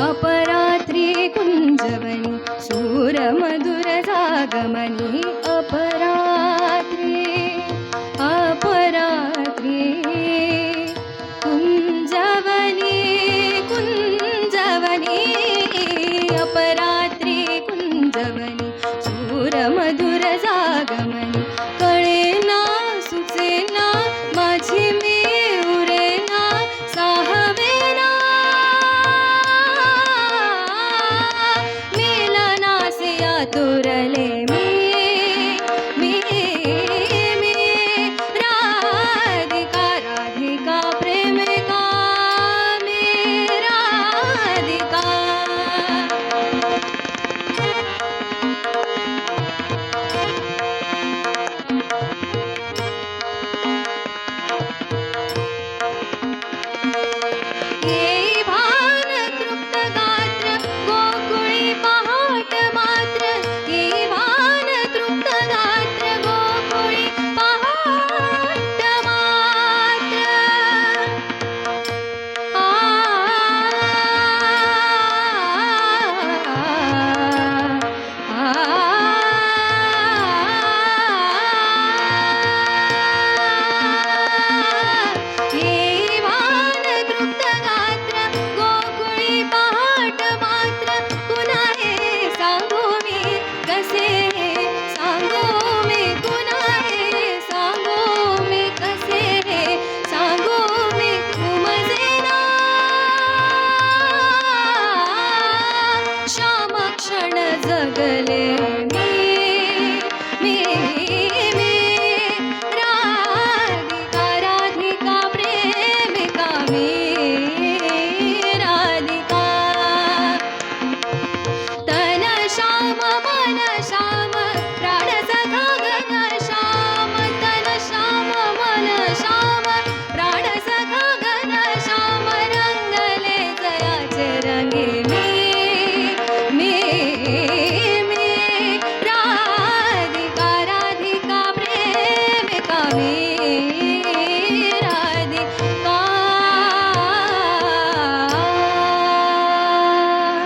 अपरात्रे कुञ्जवनि शूरमधुरजागमनि